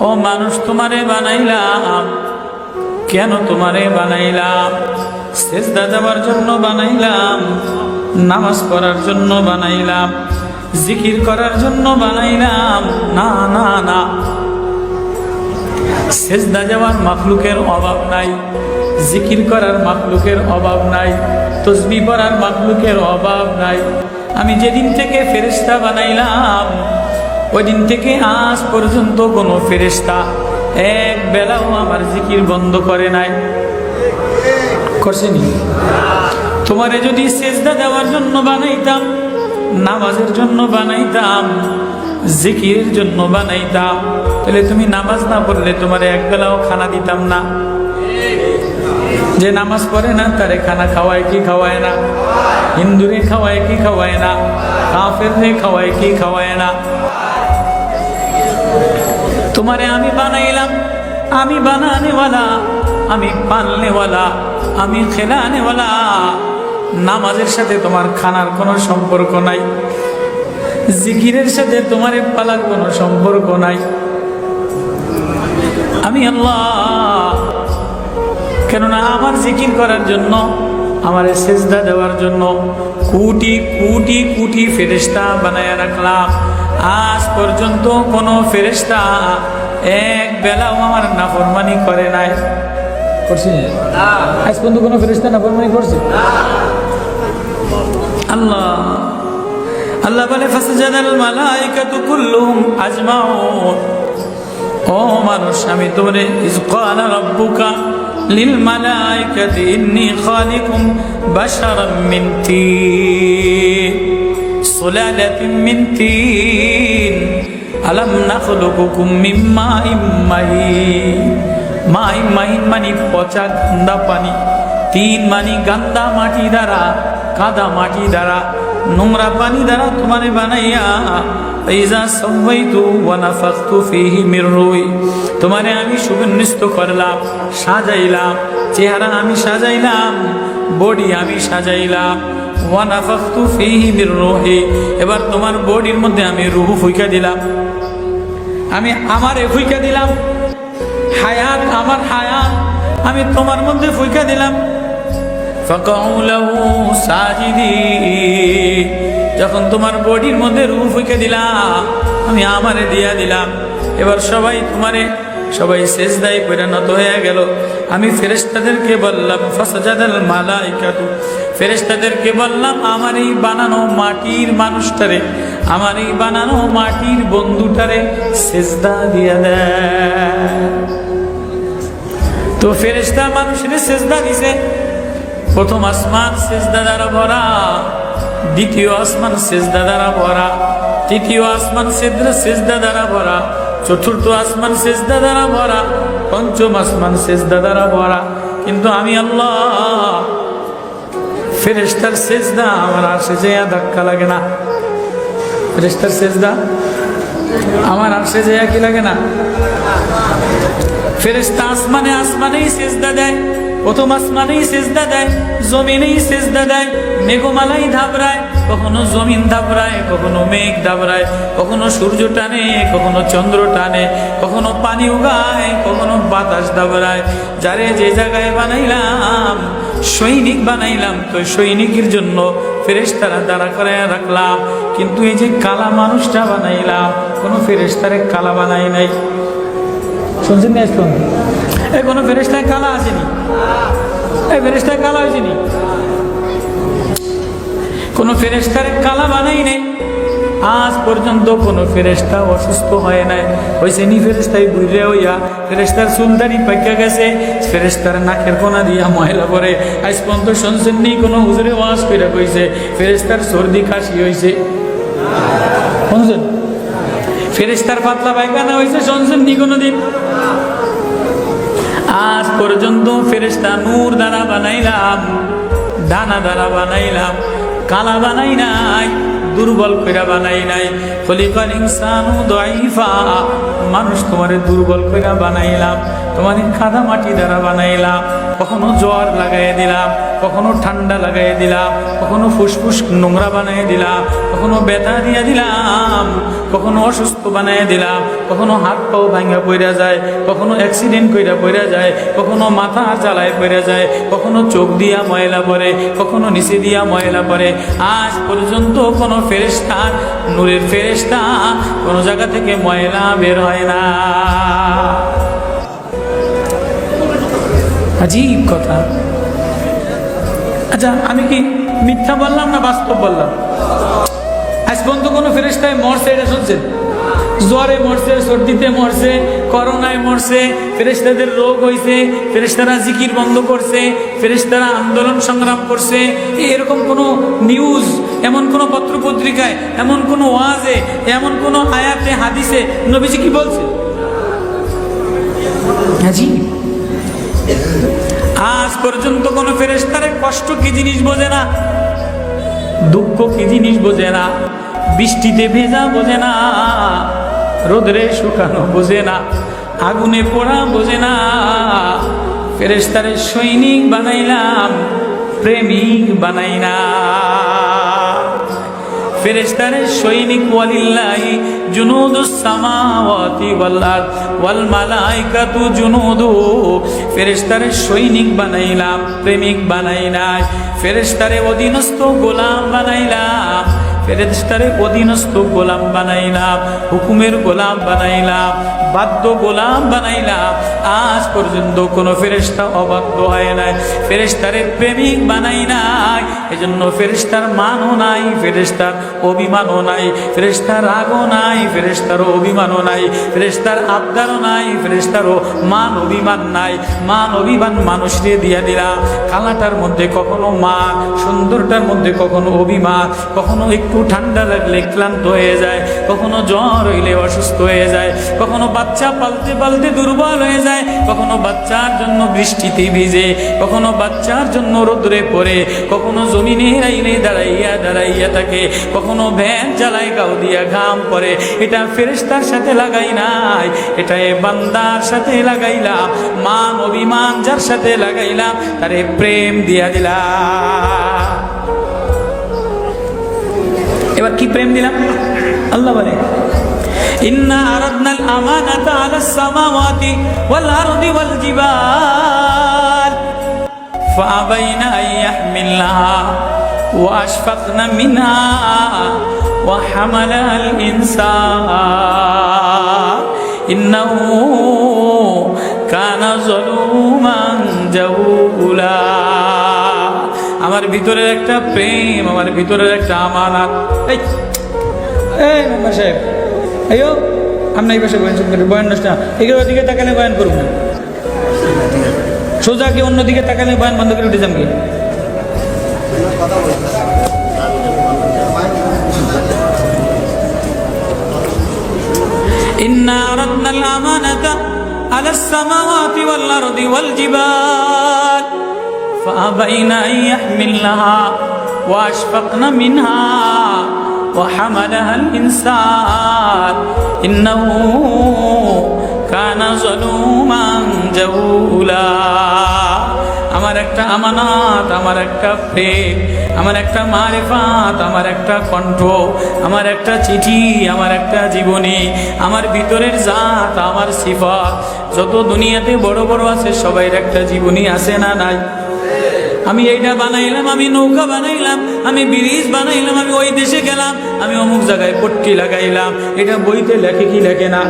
ও মানুষ তোমারে বানাইলাম। কেন তোমারে বানাইলাম? সেজদা দেওয়ার জন্য বানাইলাম, নামাজ পড়ার জন্য বানাইলাম, জিকির করার জন্য বানাইলাম। না না না। সেজদা যাওয়ার মাখলুকের অভাব নাই, জিকির করার মাখলুকের অভাব নাই, তসবি পড়ার মাখলুকের অভাব নাই। আমি যেদিন থেকে ফেরেস্তা বানাইলাম ওই দিন থেকে আজ পর্যন্ত কোনো ফেরেস্তা এক বেলাও আমার জিকির বন্ধ করে নাই। করছেনি তোমারে যদি সেজদা দেওয়ার জন্য বানাইতাম, নামাজের জন্য বানাইতাম, জিকিরের জন্য বানাইতাম, তাহলে তুমি নামাজ না পড়লে তোমার এক বেলাও খানা দিতাম না। যে নামাজ পড়ে না, তারে খানা খাওয়ায় কি খাওয়ায় না? হিন্দুরে খাওয়ায় কি খাওয়ায় না? কাফের খাওয়ায় কি খাওয়ায় না? তোমারে আমি বানাইলাম। আমি বানানেওয়ালা, আমি পালনেওয়ালা, আমি খেলানেওয়ালা। নামাজের সাথে তোমার খানার কোনো সম্পর্ক নাই। জিকিরের সাথে তোমার পালার কোনো সম্পর্ক নাই। আমি আল্লাহ, কেননা আমার জিকির করার জন্য, আমার সেজদা দেওয়ার জন্য কোটি কোটি কোটি ফেরেস্তা বানায় রাখলাম। আজ পর্যন্ত কোনো ফেরেস্তা এক বেলাও আমার নাফরমানি করে নাই। করছি আজ পর্যন্ত কোনো ফেরেস্তা নাফরমানি করছে? আল্লাহ। আল্লাহ বলে, ফাসাজাদাল মালাইকাতু কুল্লুহুম আজমাউন। ও মানুষ, আমি তোরে, ইজ ক্বালা রাব্বুকা লিল মালাইকাতি ইন্নী খালিকুম বাশারাম মিন তিন সুলালাতিন মিন তিন। আলাম নাখলুকুকুম মিন মাইম মাহিন মাইম মাহিন মানে পচা গন্ধা পানি। তিন মানি গান্দা মাটি দ্বারা, কাদা মাটি দ্বারা। নোংরা পানি দ্বারা তোমারে বানাইয়া, ইজা সাওয়াইতু ওয়া নাফাখতু ফীহি মির রূহি তোমারে আমি সুবিন্যস্ত করলাম, সাজাইলাম। চেহারা আমি সাজাইলাম, বডি আমি সাজাইলাম। ওয়া নাফাখতু ফীহি মির রূহি। এবার তোমার বডির মধ্যে আমি রূহ ফুইকা দিলাম। আমি আমার এ ফুইকা দিলাম। হায়াত আমার হায়াত। আমি তোমার মধ্যে ফুইকা দিলাম। যখন তোমার বডির মধ্যে রুম ফুইকে দিলাম, আমি আমারে দিয়া দিলাম। এবার সবাই তোমারে সবাই শেষ সেজদাই পরিণত হয়ে গেল। আমি ফেরেশতাদেরকে বললাম, ফাসাজাদাল মালাইকাতু। ফেরেশতাদেরকে বললাম, আমার এই বানানো মাটির মানুষটারে আমার এই বানানো মাটির বন্ধুটারে সেজদা দিয়া দেয় তো ফেরেশতা মানুষের সেজদা দিছে। প্রথম আসমান সেজদা দ্বারা ভরা, দ্বিতীয় আসমান সেজদা দ্বারা ভরা, তৃতীয় আসমান সেদ্র সেজদা দ্বারা ভরা। চতুর্থ আসমান সেজদা দ্বারা ভরা, পঞ্চম আসমান সেজদা দ্বারা ভরা। কিন্তু আমি আল্লাহ ফেরেস্তার সেজদা আমার আসে যে ধাক্কা লাগে না। ফেরেস্তার সেজদা আমার আসে যে কি লাগে না? ফেরেস্তা আসমানে আসমানেই সেজদা দেয়। প্রথম আসমানেই সেজদা দেয়, জমিনেই সেজদা দেয়। মেঘমালাই ধাবরায় কখনো জমিন ধাবরায় কখনো মেঘ ধাবরায় কখনো সূর্য টানে, কখনো চন্দ্র টানে, কখনো পানি উগায়, কখনো বাতাস ধাবরায় যারে যে জায়গায় বানাইলাম, সৈনিক বানাইলাম তো সৈনিকের জন্য ফেরেস্তারা দাঁড়া করে রাখলাম। কিন্তু এই যে কালা মানুষটা বানাইলাম, কোনো ফেরেস্তারে কালা বানাই নাই। শুনছেন না এই কোনো ফেরেস্তায় কালা আসেনি। এই ফেরেস্তায় কালা হয়েছেনি। কোনো ফেরেস্তার কালা বানাই নেই। আজ পর্যন্ত কোনো ফেরেস্তা অসুস্থ হয় নাই। হয়েছে নি ফেরেস্তায় বুঝলে হইয়া। ফেরেস্তার সুলদারি পাইকা গেছে। ফেরেস্তার নাকের কোনা দিয়া ময়লা পরে আজ পর্যন্ত শুনছেন নি কোনো হুজুরে ওয়াজ করে কইছে ফেরেস্তার সর্দি কাশি হয়েছে শুনছেন? ফেরেস্তার পাতলা পায়খানা হয়েছে শুনছেন নি কোনো দিন আজ পর্যন্ত ফেরেস্তা নূর দ্বারা বানাইলাম দানা দ্বারা বানাইলাম, কালা বানাই নাই, দুর্বল কইরা বানাই নাই। খলিফার ইনসানু দাইফা মানুষ তোমারে দুর্বল কইরা বানাইলাম, তোমার কাদা মাটি দ্বারা বানাইলাম, কখনো জ্বর লাগাই দিলাম কখনো ঠান্ডা লাগাই দিলাম কখনো ফুসফুস নোংরা বানাই দিলাম কখনো ব্যথা দিয়া দিলাম, কখনো অসুস্থ বানাই দিলাম কখনো হাত পাও ভাঙ্গা পড়া যায়, কখনো অ্যাক্সিডেন্ট কইরা পড়া যায়, কখনো মাথা জ্বালায় পড়া যায়, কখনো চোখ দিয়া ময়লা পড়ে, কখনো নিচে দিয়া ময়লা পড়ে। আজ পর্যন্ত কোনো ফেরেস্তা নূরের ফেরেস্তা কোনো জায়গা থেকে ময়লা বের হয় না। আজীব কথা। আচ্ছা আমি কি মিথ্যা বললাম না বাস্তব বললাম? আজ পর্যন্ত কোনো ফেরেস্তায় মরছে, এটা শুনছেন? জ্বরে মরছে, সর্দিতে মরছে, করোনায় মরছে ফেরেস্তাদের রোগ হয়েছে ফেরেস্তারা জিকির বন্ধ করছে ফেরেস্তারা আন্দোলন সংগ্রাম করছে। এরকম কোনো নিউজ এমন কোনো পত্র পত্রিকায় এমন কোনো ওয়াজে, এমন কোনো আয়াতে, হাদিসে নবীজি কি বলছে? হাজি? আজ পর্যন্ত কোনো ফেরেস্তারে কষ্ট কি জিনিস বোঝে না, দুঃখ কি জিনিস বোঝে না, বৃষ্টিতে ভেজা বোঝে না, রোদরে শুকানো বোঝে না, আগুনে পোড়া বোঝে না। ফেরেস্তারে সৈনিক বানাইলাম, প্রেমিক বানাই না ফেরেস্তারে সৈনিক ওয়ালিল্লাহি জুনুদুস সামাওয়াতি ওয়াল আরদ, ওয়াল মালাইকাতু জুনুদু। ফেরেস্তারে সৈনিক বানাইলাম প্রেমিক বানাই নাই ফেরেস্তারে অধীনস্থ গোলাম বানাইলাম ফেরেস্তারে অধীনস্থ গোলাম বানাইলাম হুকুমের গোলাম বানাইলাম বাদ্য গোলাম বানাইলাম। আজ পর্যন্ত কোনো ফেরেস্তা অবাধ্য হয় নাই। ফেরেস্তারে প্রেমিক বানাই নাই। এজন্য ফেরেস্তার মানও নাই ফেরেস্তার অভিমানও নাই ফেরেস্তার রাগও নাই ফেরেস্তার অভিমানও নাই ফেরেস্তার আবদারও নাই ফেরেস্তারও মান অভিমান নাই। মান অভিমান মানুষকে দিয়া দিলা কালাটার মধ্যে কখনো মান, সুন্দরটার মধ্যে কখনো অভিমান, কখনো একটু ঠান্ডা লাগলে ক্লান্ত হয়ে যায়, কখনো জ্বর হইলে অসুস্থ হয়ে যায়, কখনো বাচ্চা পালতে পালতে দুর্বল হয়ে যায়। কখনো বাচ্চার জন্য বৃষ্টিতে ভিজে, কখনো বাচ্চার জন্য রোদ্রে পড়ে, কখনো জমিনে আইনে দাঁড়াইয়া দাঁড়াইয়া থাকে, কখনো ভ্যান জ্বালাই গাও দিয়া ঘাম পরে এটা ফেরেস্তার সাথে লাগাই নাই, এটা এ বান্দার সাথে লাগাইলাম, মান অভিমান যার সাথে লাগাইলাম, তারে প্রেম দিয়া দিলাম। এবার কি প্রেম দিলাম? আল্লাহ বলে ইন্না আরাদনাল আমানাতা আলাস সামাওয়াতি ওয়াল আরদি ওয়াল জিবাল فأبين أن يحملنها وأشفقن منها وحملها الإنسان إنه كان ظلوما جهولا আমার ভিতরের একটা প্রেম আমার ভিতরের একটা আমানত এই এই মেম্বার সাহেব আইও আপনি এই পাশে বয়ান শুনবেন বয়ান নষ্ট না এগুলো দিকে তাকালে বয়ান করুন না সোজা কি অন্যদিকে তাকালে বয়ান বন্ধ করে উঠে যান কি إنا عرضنا الأمانة على السماوات والأرض والجبال فأبين أن يحملنها وأشفقن منها وحملها الإنسان إنه كان ظلوما جهولا আমার একটা আমানত আমার একটা প্রেম আমার একটা মারেফাত আমার একটা কণ্ঠ আমার একটা চিঠি আমার একটা জীবনী আমার ভিতরের জাত আমার সিফাত যত দুনিয়াতে বড় বড় আছে সবাই একটা জীবনী আছে না নাই আমি এইটা বানাইলাম, আমি নৌকা বানাইলাম, আমি ব্রিজ বানাইলাম, আমি ওই দেশে গেলাম, আমি অমুক জায়গায় পট্টি লাগাইলাম। এটা বইতে লেখে কি লেখে না?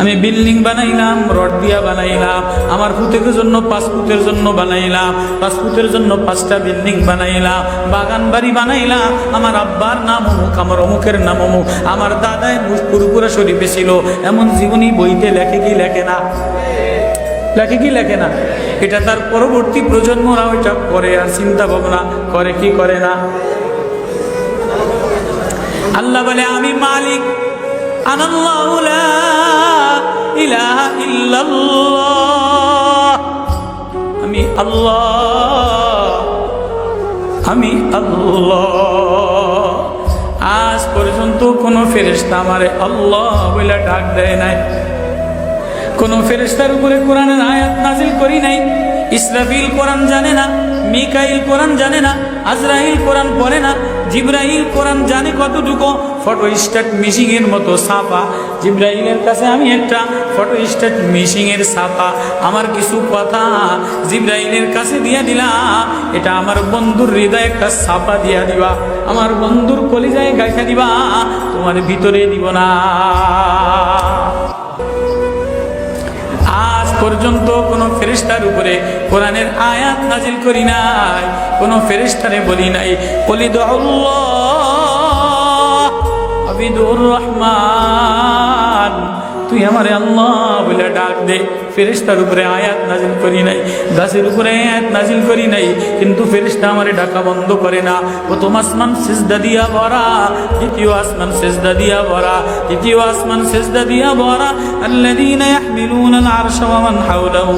আমি বিল্ডিং বানাইলাম, রড দিয়া বানাইলাম, আমার ফুতের জন্য পাঁচ জন্য বানাইলাম, পাঁচ জন্য পাঁচটা বিল্ডিং বানাইলাম, বাগান বাড়ি বানাইলাম, আমার আব্বার নাম অমুক, আমার অমুকের নাম অমুক, আমার দাদায় পুরুপুরা শরীফে ছিল, এমন জীবনী বইতে লেখে কি লেখে না? লেখে কি লেখে না? এটা তার পরবর্তী প্রজন্মরা ওইটা করে আর চিন্তা ভাবনা করে কি করে না। আল্লাহ বলে, আমি মালিক। আমি আল্লাহ। আমি আল্লাহ। আজ পর্যন্ত কোনো ফেরেশতা আমারে আল্লাহ বলে ডাক দেয় নাই। কোন ফেরেস্তার উপরে কোরআনের আয়াত নাজিল করি নাই। ইসরাফিল কোরআন জানে না, মিকাইল কোরআন জানে না, আজরাইল কোরআন পড়ে না, জিব্রাইল কোরআন জানে কতটুকু? ফটো স্টার্ট মিশিং এর মতো ছাপা। জিব্রাইলের কাছে আমি একটা ফটো স্টার্ট মিশিং এর ছাপা। আমার কিছু কথা জিব্রাইলের কাছে দিয়া দিলাম এটা আমার বন্ধুর হৃদয়ে একটা ছাপা দিয়া দিবা। আমার বন্ধুর কলিজায় গাইখা দিবা। তোমার ভিতরে দিব না। পর্যন্ত কোনো ফেরিস্তার উপরে কোরআনের আয়াত নাজিল করি নাই, কোনো ফেরিস্তারে বলি নাই। বলি দবিদুর রহমান, তুই আমার আল্লাহ বলে ডাক দে। ফেরিস্তার উপরে আয়াত নাজিল করি নাই, গাছের উপরে আয়াত নাজিল করি নাই, কিন্তু ফেরিস্তা আমার ডাকা বন্ধ করে না। প্রথম আসমান সেজদা দিয়া ভরা, দ্বিতীয় আসমান সেজদা দিয়া ভরা, দ্বিতীয় আসমান সেজদা দিয়া ভরা। আল্লাদিনা يحملون العرش ومن حوله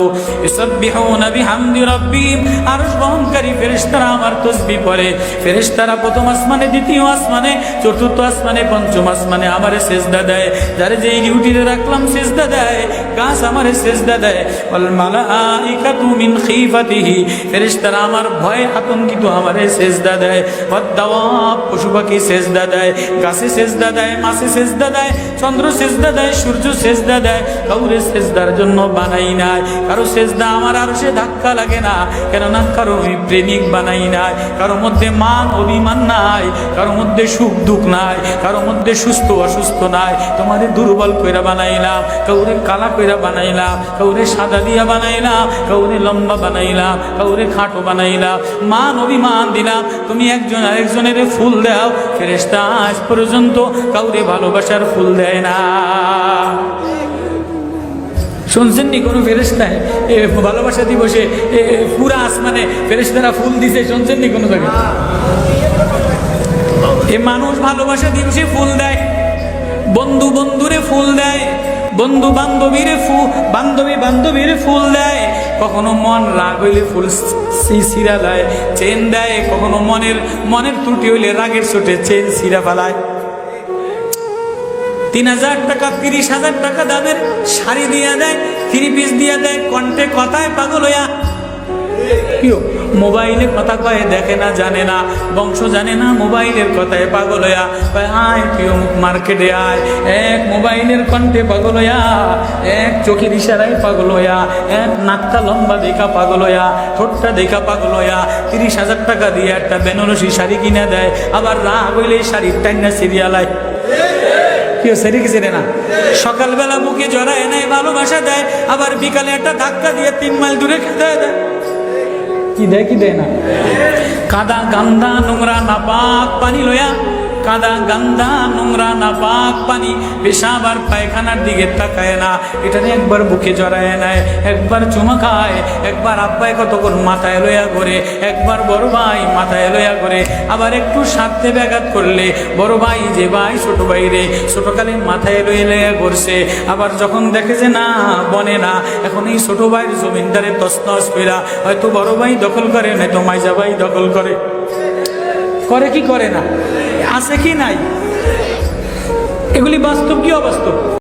يسبحون بحمد ربهم আরশ বহনকারী ফেরেশতারা আমার তসবিহ পড়ে ফেরেশতারা প্রথম আসমানে দ্বিতীয় আসমানে চতুর্থ আসমানে পঞ্চম আসমানে আমারে সেজদা দেয় যারে যেই ডিউটিতে রাখলাম সেজদা দেয় গাছ আমারে সেজদা দেয় ওয়াল মালাইকাতু মিন খিফাতিহি ফেরেশতারা আমার ভয়ে আতঙ্কিত আমারে সেজদা দেয় ওয়াদ দাওয়াব পশু পাখি সেজদা দেয় গাছে সেজদা দেয় মাছে সেজদা দেয় চন্দ্র সেজদা দেয় সূর্য সেজদা দেয় কাউরে সেজদার জন্য বানাই নাই। কারও সেজদা আমার আর সে ধাক্কা লাগে না। কেননা কারও আমি প্রেমিক বানাই নাই। কারও মধ্যে মান অভিমান নাই। কারও মধ্যে সুখ দুঃখ নাই। কারও মধ্যে সুস্থ অসুস্থ নাই। তোমাদের দুর্বল কইরা বানাইলাম, কাউরে কালা কইরা বানাইলাম, কাউরে সাদা দিয়া বানাইলাম, কাউরে লম্বা বানাইলাম, কাউরে খাটো বানাইলাম। মান অভিমান দিলাম। তুমি একজন আরেকজনের ফুল দাও। ফেরেস্তা আজ পর্যন্ত কাউরে ভালোবাসার ফুল দেয় না। শুনছেন নি কোনো ফেরেস্তায় এ ভালোবাসা দিবসে এ, পুরা আসমানে ফেরেস্তারা ফুল দিছে শুনছেন নি কোনো জায়গায়? এ মানুষ ভালোবাসা দিবসে ফুল দেয় বন্ধু বন্ধুরে ফুল দেয় বন্ধু বান্ধবীর ফুল বান্ধবী বান্ধবীর ফুল দেয় কখনো মন রাগ হইলে ফুল সিরা দেয় চেন দেয় কখনো মনের মনের ত্রুটি হইলে রাগের চোটে চেন সিরা ফেলায়। তিন হাজার টাকা, তিরিশ হাজার টাকা দামের শাড়ি দিয়ে দেয় থ্রি পিস দিয়ে দেয়, কণ্ঠে কথায় পাগল হইয়া। মোবাইলে কথা কয়ে দেখে না, জানে না, বংশ জানে না, মোবাইলের কথায় পাগল হইয়া। আয় প্রিয় মার্কেটে আয়। এক মোবাইলের কণ্ঠে পাগল হইয়া, এক চোখের ইশারায় পাগল হইয়া, এক নাকটা লম্বা দেখা পাগল হইয়া, ঠোঁটটা দেখা পাগল হইয়া, তিরিশ হাজার টাকা দিয়ে একটা বেনারসি শাড়ি কিনে দেয়। আবার রাগ হইলে শাড়ির টাইনা সিরিয়ালায় কেউ সেরে গেছে না। সকালবেলা বুকে জড়ায় নেয় ভালোবাসা দেয়, আবার বিকালে একটা ধাক্কা দিয়ে তিন মাইল দূরে খেতে দেয়। কি দেয় কি দেয় না? কাদা, গান্দা, নোংরা, নাপাক, পানি লয়া কাদা গান্দা নোংরা নাপাক পানি। পেশাব আর পায়খানার দিকে তাকায় না। এটারে একবার বুকে জড়ায় নেয়, একবার চুমা খায়, একবার আব্বাই কতক্ষণ মাথায় লইয়া করে একবার বড় ভাই মাথায় লইয়া করে আবার একটু স্বার্থে ব্যাঘাত করলে, বড় ভাই যে ভাই, ছোট ভাই রে, ছোটকালে মাথায় লইয়া লইয়া করছে আবার যখন দেখে যে না, বনে না, এখন এই ছোট ভাইয়ের জমিনদারে তসনস ফেরা হয়তো বড় ভাই দখল করে, নয়তো মাইজা ভাই দখল করে। করে কি করে না? আছে কি নাই? এগুলি বাস্তব কি অবাস্তব?